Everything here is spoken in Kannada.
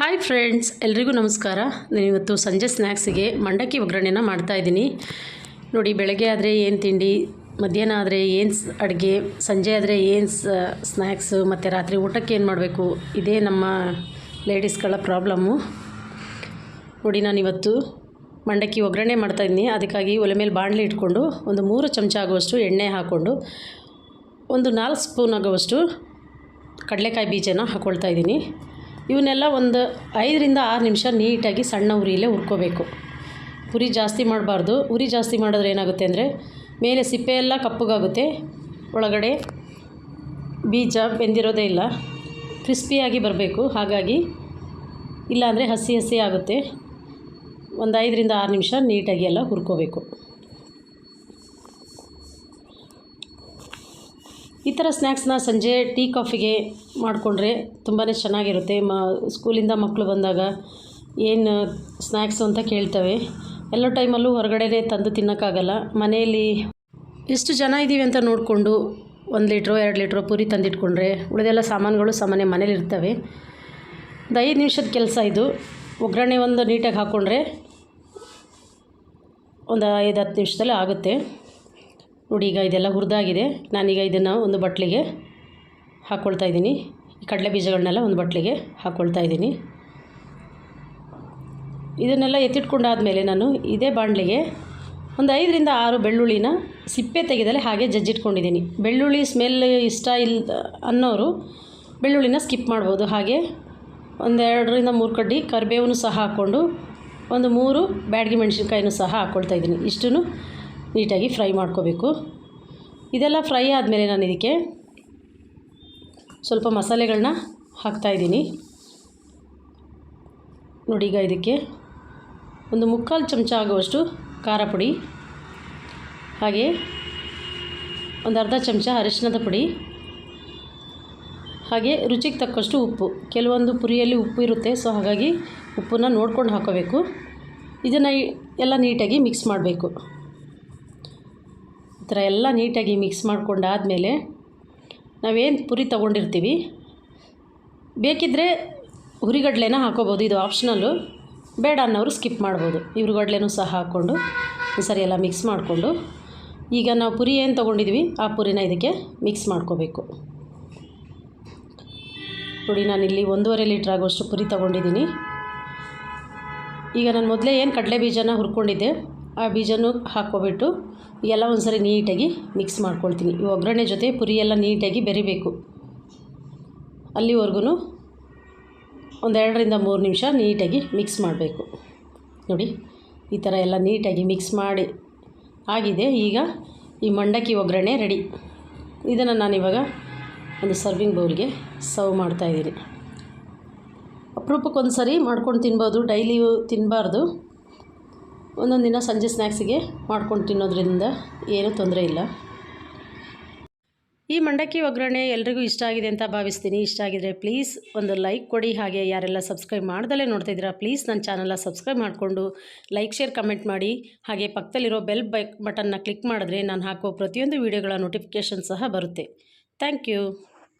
ಹಾಯ್ ಫ್ರೆಂಡ್ಸ್ ಎಲ್ರಿಗೂ ನಮಸ್ಕಾರ. ನಾನು ಇವತ್ತು ಸಂಜೆ ಸ್ನ್ಯಾಕ್ಸಿಗೆ ಮಂಡಕ್ಕಿ ಒಗ್ಗರಣೆನ ಮಾಡ್ತಾಯಿದ್ದೀನಿ ನೋಡಿ, ಬೆಳಗ್ಗೆ ಆದರೆ ಏನು ತಿಂಡಿ, ಮಧ್ಯಾಹ್ನ ಆದರೆ ಏನು ಅಡುಗೆ, ಸಂಜೆ ಆದರೆ ಏನು ಸ್ನ್ಯಾಕ್ಸು ಮತ್ತು ರಾತ್ರಿ ಊಟಕ್ಕೆ ಏನು ಮಾಡಬೇಕು, ಇದೇ ನಮ್ಮ ಲೇಡೀಸ್ಗಳ ಪ್ರಾಬ್ಲಮ್ಮು ನೋಡಿ ನಾನು ಇವತ್ತು ಮಂಡಕ್ಕಿ ಒಗ್ಗರಣೆ ಮಾಡ್ತಾಯಿದ್ದೀನಿ ಅದಕ್ಕಾಗಿ ಒಲೆ ಮೇಲೆ ಬಾಣಲೆ ಇಟ್ಕೊಂಡು ಒಂದು ಮೂರು ಚಮಚ ಆಗುವಷ್ಟು ಎಣ್ಣೆ ಹಾಕ್ಕೊಂಡು ಒಂದು ನಾಲ್ಕು ಸ್ಪೂನ್ ಆಗುವಷ್ಟು ಕಡಲೆಕಾಯಿ ಬೀಜನ ಹಾಕ್ಕೊಳ್ತಾ ಇದ್ದೀನಿ. ಇವನ್ನೆಲ್ಲ ಒಂದು ಐದರಿಂದ ಆರು ನಿಮಿಷ ನೀಟಾಗಿ ಸಣ್ಣ ಉರಿಯಲ್ಲೇ ಹುರ್ಕೋಬೇಕು. ಉರಿ ಜಾಸ್ತಿ ಮಾಡಬಾರ್ದು. ಉರಿ ಜಾಸ್ತಿ ಮಾಡಿದ್ರೆ ಏನಾಗುತ್ತೆ ಅಂದರೆ ಮೇಲೆ ಸಿಪ್ಪೆ ಎಲ್ಲ ಕಪ್ಪಗಾಗುತ್ತೆ. ಒಳಗಡೆ ಬೀಜ ಬೆಂದಿರೋದೇ ಇಲ್ಲ. ಕ್ರಿಸ್ಪಿಯಾಗಿ ಬರಬೇಕು. ಹಾಗಾಗಿ ಇಲ್ಲಾಂದರೆ ಹಸಿ ಹಸಿ ಆಗುತ್ತೆ. ಒಂದು ಐದರಿಂದ ಆರು ನಿಮಿಷ ನೀಟಾಗಿ ಎಲ್ಲ ಹುರ್ಕೋಬೇಕು. ಈ ಥರ ಸ್ನ್ಯಾಕ್ಸ್ನ ಸಂಜೆ ಟೀ ಕಾಫಿಗೆ ಮಾಡಿಕೊಂಡ್ರೆ ತುಂಬಾ ಚೆನ್ನಾಗಿರುತ್ತೆ. ಮ, ಸ್ಕೂಲಿಂದ ಮಕ್ಕಳು ಬಂದಾಗ ಏನು ಸ್ನ್ಯಾಕ್ಸು ಅಂತ ಕೇಳ್ತವೆ. ಎಲ್ಲ ಟೈಮಲ್ಲೂ ಹೊರಗಡೆನೇ ತಂದು ತಿನ್ನೋಕ್ಕಾಗಲ್ಲ. ಮನೆಯಲ್ಲಿ ಎಷ್ಟು ಜನ ಇದ್ದೀವಿ ಅಂತ ನೋಡಿಕೊಂಡು ಒಂದು ಲೀಟ್ರು, ಎರಡು ಲೀಟ್ರು ಪೂರಿ ತಂದಿಟ್ಕೊಂಡ್ರೆ ಉಳಿದೆಲ್ಲ ಸಾಮಾನುಗಳು ಸಾಮಾನ್ಯ ಮನೇಲಿ ಇರ್ತವೆ. ಒಂದು ಐದು ನಿಮಿಷದ ಕೆಲಸ ಇದು. ಒಗ್ಗರಣೆ ಒಂದು ನೀಟಾಗಿ ಹಾಕ್ಕೊಂಡ್ರೆ ಒಂದು ಐದು ಹತ್ತು ನಿಮಿಷದಲ್ಲಿ ಆಗುತ್ತೆ. ನೋಡಿ, ಈಗ ಇದೆಲ್ಲ ಹುರಿದಾಗಿದೆ. ನಾನೀಗ ಇದನ್ನು ಒಂದು ಬಟ್ಲಿಗೆ ಹಾಕ್ಕೊಳ್ತಾ ಇದ್ದೀನಿ. ಈ ಕಡಲೆ ಬೀಜಗಳನ್ನೆಲ್ಲ ಒಂದು ಬಟ್ಲಿಗೆ ಹಾಕ್ಕೊಳ್ತಾ ಇದ್ದೀನಿ. ಇದನ್ನೆಲ್ಲ ಎತ್ತಿಟ್ಕೊಂಡಾದಮೇಲೆ ನಾನು ಇದೇ ಬಾಣಲಿಗೆ ಒಂದು ಐದರಿಂದ ಆರು ಬೆಳ್ಳುಳ್ಳಿನ ಸಿಪ್ಪೆ ತೆಗೆದಲೆ ಹಾಗೆ ಜಜ್ಜಿಟ್ಕೊಂಡಿದ್ದೀನಿ. ಬೆಳ್ಳುಳ್ಳಿ ಸ್ಮೆಲ್ ಇಷ್ಟ ಇಲ್ಲ ಅನ್ನೋರು ಬೆಳ್ಳುಳ್ಳಿನ ಸ್ಕಿಪ್ ಮಾಡ್ಬೋದು. ಹಾಗೆ ಒಂದೆರಡರಿಂದ ಮೂರು ಕಡ್ಡಿ ಕರಿಬೇವನ್ನು ಸಹ ಹಾಕ್ಕೊಂಡು ಒಂದು ಮೂರು ಬ್ಯಾಡಗಿ ಮೆಣಸಿನ್ಕಾಯಿನೂ ಸಹ ಹಾಕ್ಕೊಳ್ತಾ ಇದ್ದೀನಿ. ಇಷ್ಟೂ ನೀಟಾಗಿ ಫ್ರೈ ಮಾಡ್ಕೋಬೇಕು. ಇದೆಲ್ಲ ಫ್ರೈ ಆದಮೇಲೆ ನಾನು ಇದಕ್ಕೆ ಸ್ವಲ್ಪ ಮಸಾಲೆಗಳನ್ನ ಹಾಕ್ತಾಯಿದ್ದೀನಿ ನೋಡಿ ಈಗ ಇದಕ್ಕೆ ಒಂದು ಮುಕ್ಕಾಲು ಚಮಚ ಆಗುವಷ್ಟು ಖಾರ ಪುಡಿ, ಹಾಗೆ ಒಂದು ಅರ್ಧ ಚಮಚ ಅರಿಶಿನದ ಪುಡಿ, ಹಾಗೆ ರುಚಿಗೆ ತಕ್ಕಷ್ಟು ಉಪ್ಪು. ಕೆಲವೊಂದು ಪುರಿಯಲ್ಲಿ ಉಪ್ಪು ಇರುತ್ತೆ, ಸೊ ಹಾಗಾಗಿ ಉಪ್ಪನ್ನು ನೋಡ್ಕೊಂಡು ಹಾಕೋಬೇಕು. ಇದನ್ನು ಎಲ್ಲ ನೀಟಾಗಿ ಮಿಕ್ಸ್ ಮಾಡಬೇಕು. ಥರ ಎಲ್ಲ ನೀಟಾಗಿ ಮಿಕ್ಸ್ ಮಾಡ್ಕೊಂಡಾದಮೇಲೆ ನಾವೇನು ಪುರಿ ತೊಗೊಂಡಿರ್ತೀವಿ. ಬೇಕಿದ್ದರೆ ಹುರಿಗಡ್ಲೆನ ಹಾಕೋಬೋದು, ಇದು ಆಪ್ಷನಲ್ಲು ಬೇಡ ಅನ್ನೋರು ಸ್ಕಿಪ್ ಮಾಡ್ಬೋದು. ಹುರಿಗಡ್ಲೆನೂ ಸಹ ಹಾಕ್ಕೊಂಡು ಸರಿ ಎಲ್ಲ ಮಿಕ್ಸ್ ಮಾಡಿಕೊಂಡು. ಈಗ ನಾವು ಪುರಿ ಏನು ತೊಗೊಂಡಿದ್ವಿ, ಆ ಪುರಿನ ಇದಕ್ಕೆ ಮಿಕ್ಸ್ ಮಾಡ್ಕೋಬೇಕು. ನೋಡಿ ಇಲ್ಲಿ ಒಂದೂವರೆ ಲೀಟ್ರ್ ಆಗೋಷ್ಟು ಪುರಿ ತೊಗೊಂಡಿದ್ದೀನಿ ಈಗ ನಾನು ಮೊದಲೇ ಏನು ಕಡಲೆ ಬೀಜನ ಹುರ್ಕೊಂಡಿದ್ದೆ ಆ ಬೀಜನೂ ಹಾಕ್ಕೊಬಿಟ್ಟು ಎಲ್ಲ ಒಂದು ಸರಿ ನೀಟಾಗಿ ಮಿಕ್ಸ್ ಮಾಡ್ಕೊಳ್ತೀನಿ. ಈ ಒಗ್ಗರಣೆ ಜೊತೆ ಪುರಿ ಎಲ್ಲ ನೀಟಾಗಿ ಬೆರಿಬೇಕು. ಅಲ್ಲಿವರೆಗೂ ಒಂದೆರಡರಿಂದ ಮೂರು ನಿಮಿಷ ನೀಟಾಗಿ ಮಿಕ್ಸ್ ಮಾಡಬೇಕು. ನೋಡಿ, ಈ ಥರ ಎಲ್ಲ ನೀಟಾಗಿ ಮಿಕ್ಸ್ ಮಾಡಿ ಆಗಿದೆ. ಈಗ ಈ ಮಂಡಕ್ಕಿ ಒಗ್ಗರಣೆ ರೆಡಿ. ಇದನ್ನು ನಾನಿವಾಗ ಒಂದು ಸರ್ವಿಂಗ್ ಬೌಲ್ಗೆ ಸರ್ವ್ ಮಾಡ್ತಾಯಿದ್ದೀನಿ ಅಪರೂಪಕ್ಕೊಂದು ಸರಿ ಮಾಡ್ಕೊಂಡು ತಿನ್ಬೋದು. ಡೈಲಿ ತಿನ್ನಬಾರ್ದು ಒಂದೊಂದು ದಿನ ಸಂಜೆ ಸ್ನ್ಯಾಕ್ಸಿಗೆ ಮಾಡ್ಕೊಂಡು ತಿನ್ನೋದ್ರಿಂದ ಏನೂ ತೊಂದರೆ ಇಲ್ಲ. ಈ ಮಂಡಕ್ಕಿ ಒಗ್ಗರಣೆ ಎಲ್ರಿಗೂ ಇಷ್ಟ ಆಗಿದೆ ಅಂತ ಭಾವಿಸ್ತೀನಿ. ಇಷ್ಟ ಆಗಿದರೆ ಪ್ಲೀಸ್ ಒಂದು ಲೈಕ್ ಕೊಡಿ. ಹಾಗೆ ಯಾರೆಲ್ಲ ಸಬ್ಸ್ಕ್ರೈಬ್ ಮಾಡ್ದಲೇ ನೋಡ್ತಾ ಇದ್ದೀರಾ ಪ್ಲೀಸ್ ನನ್ನ ಚಾನಲ್ನ ಸಬ್ಸ್ಕ್ರೈಬ್ ಮಾಡಿಕೊಂಡು ಲೈಕ್, ಶೇರ್, ಕಮೆಂಟ್ ಮಾಡಿ. ಹಾಗೆ ಪಕ್ಕದಲ್ಲಿರೋ ಬೆಲ್ ಬೈಕ್ ಬಟನ್ನ ಕ್ಲಿಕ್ ಮಾಡಿದ್ರೆ ನಾನು ಹಾಕೋ ಪ್ರತಿಯೊಂದು ವೀಡಿಯೋಗಳ ನೋಟಿಫಿಕೇಷನ್ ಸಹ ಬರುತ್ತೆ. Thank you.